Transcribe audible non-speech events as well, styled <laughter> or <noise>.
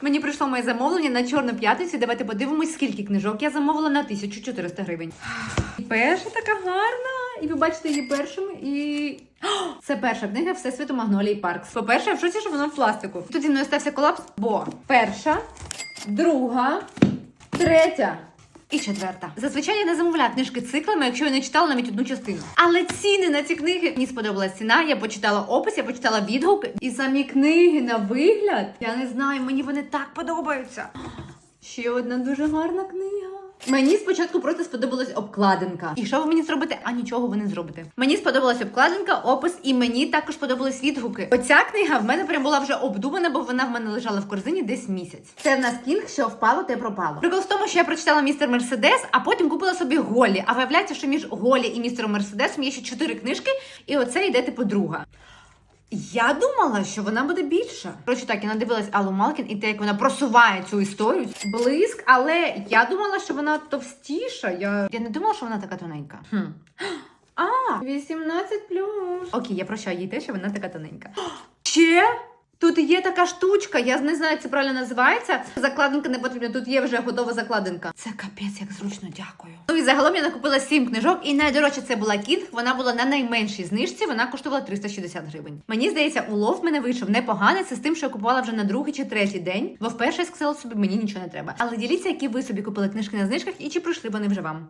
Мені прийшло моє замовлення на чорну п'ятницю. Давайте подивимось, скільки книжок я замовила на 1400 гривень. Перша така гарна. І ви бачите її першими. І це перша книга Всесвіту Магнолії Паркс. По-перше, в шоці, що вона в пластику. Тут зі мною стався колапс, бо перша, друга, третя. І четверта. Зазвичай я не замовляю книжки циклами, якщо я не читала навіть одну частину. Але ціни на ці книги мені сподобалась ціна. Я почитала опис, я почитала відгуки. І самі книги на вигляд. Я не знаю, мені вони так подобаються. Ще одна дуже гарна книга. Мені спочатку просто сподобалась обкладинка. І що ви мені зробите? А нічого ви не зробите. Мені сподобалась обкладинка, опис, і мені також подобались відгуки. Оця книга в мене прям була вже обдумана, бо вона в мене лежала в корзині десь місяць. Це в нас кінг, що впало, те пропало. Прикол в тому, що я прочитала містер Мерседес, а потім купила собі голі. А виявляється, що між голі і містером Мерседесом є ще чотири книжки, і оце йде типу друга. Я думала, що вона буде більша. Коротше, так, я надивилась Аллу Малкін і те, як вона просуває цю історію. Блиск, але я думала, що вона товстіша. Я, я не думала, що вона така тоненька. Хм. А, 18 плюс. Окей, я прощаю їй те, що вона така тоненька. <gasps> Ще? Тут є така штучка, я не знаю, як це правильно називається. Закладинка не потрібна, тут є вже готова закладинка. Це капець, як зручно, дякую. Ну і загалом я накупила 7 книжок, і найдорожча це була кінг. Вона була на найменшій знижці, вона коштувала 360 гривень. Мені здається, улов мене вийшов непоганий. Це з тим, що я купувала вже на другий чи третій день, бо вперше я сказала собі, мені нічого не треба. Але діліться, які ви собі купили книжки на знижках і чи пройшли вони вже вам.